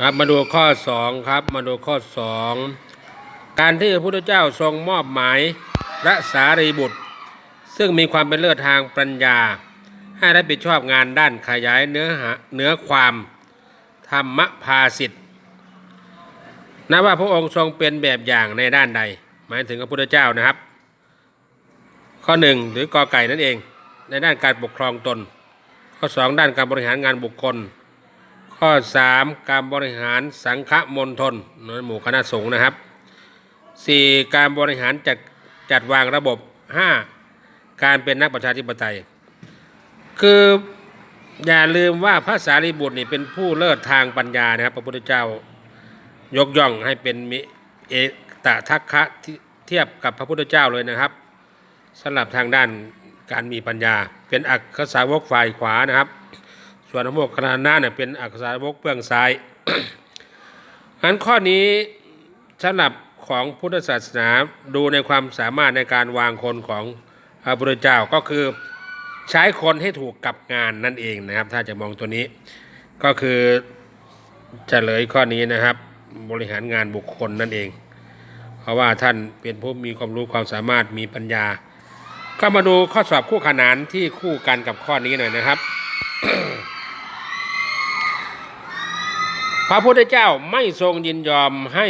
ครับมาดูข้อสองครับมาดูข้อสองการที่พระพุทธเจ้าทรงมอบหมายพระสารีบุตร ซึ่งมีความเป็นเลิศทางปัญญา ให้รับผิดชอบงานด้านขยายเนื้อหาเนื้อความธรรมภาสิทธ์นับว่าพระองค์ทรงเป็นแบบอย่างในด้านใด หมายถึงพระพุทธเจ้านะครับ ข้อหนึ่งหรือกอไก่นั่นเอง ในด้านการปกครองตน ข้อสองด้านการบริหารงานบุคคล ข้อ 3 การบริหารสังฆมณฑลในหมู่คณะสงฆ์นะครับ 4. การบริหารจัดจัดวางระบบ 5. การเป็นนักประชาธิปไตย คืออย่าลืมว่าพระสารีบุตรนี่เป็นผู้เลิศทางปัญญานะครับพระพุทธเจ้ายกย่องให้เป็นมิเอกตะทักคะเทียบกับพระพุทธเจ้าเลยนะครับสำหรับทางด้านการมีปัญญา เป็นอักขสาวกฝ่ายขวานะครับ ส่วนพวกคณะหน้าเนี่ยเป็นอักษรวกเบื้องซ้ายอันข้อนี้สำหรับของพุทธศาสนาดูในความสามารถในการวางคนของพระพุทธเจ้าก็คือใช้คนให้ถูกกับงานนั่นเองนะครับ ถ้าจะมองตัวนี้ก็คือเฉลยข้อนี้นะครับ บริหารงานบุคคลนั่นเอง เพราะว่าท่านเป็นผู้มีความรู้ความสามารถมีปัญญา ก็มาดูข้อสอบคู่ขนานที่คู่กันกับข้อนี้หน่อยนะครับ พ ระพุทธเจ้าไม่ทรงยินยอมให้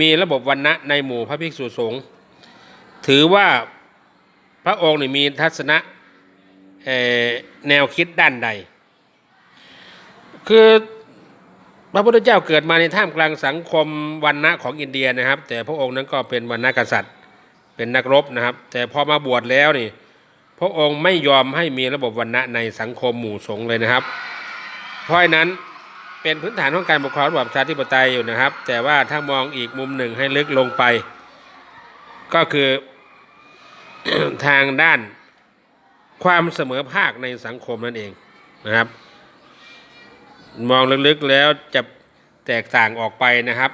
มีระบบวันณะในหมู่พระภิกษุสงฆ์ถือว่าพระองค์นี่มีทัศนะแนวคิดด้านใด คือพระพุทธเจ้าเกิดมาในท่ามกลางสังคมวันณะของอินเดียนะครับ แต่พระองค์นั้นก็เป็นวันณะกษัตริย์ เป็นนักรบนะครับ แต่พอมาบวชแล้วนี่ พระองค์ไม่ยอมให้มีระบบวันณะในสังคมหมู่สงฆ์เลยนะครับ เพราะนั้น เป็นพื้นฐานของการปกครองระบอบประชาธิปไตยอยู่นะครับ แต่ว่าถ้ามองอีกมุมหนึ่งให้ลึกลงไป ก็คือทางด้านความเสมอภาคในสังคมนั่นเองนะครับ มองลึกๆแล้วจะแตกต่างออกไปนะครับ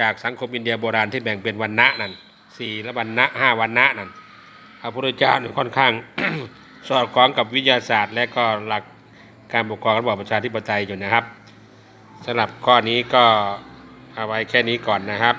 จากสังคมอินเดียโบราณที่แบ่งเป็นวันณะนั่นสี่ละวันณะห้าวันณะนั่นพระพุทธเจ้าเนี่ยค่อนข้างสอดคล้องกับวิทยาศาสตร์ และก็หลักการปกครองระบอบประชาธิปไตยอยู่นะครับ สำหรับข้อนี้ก็เอาไว้แค่นี้ก่อนนะครับ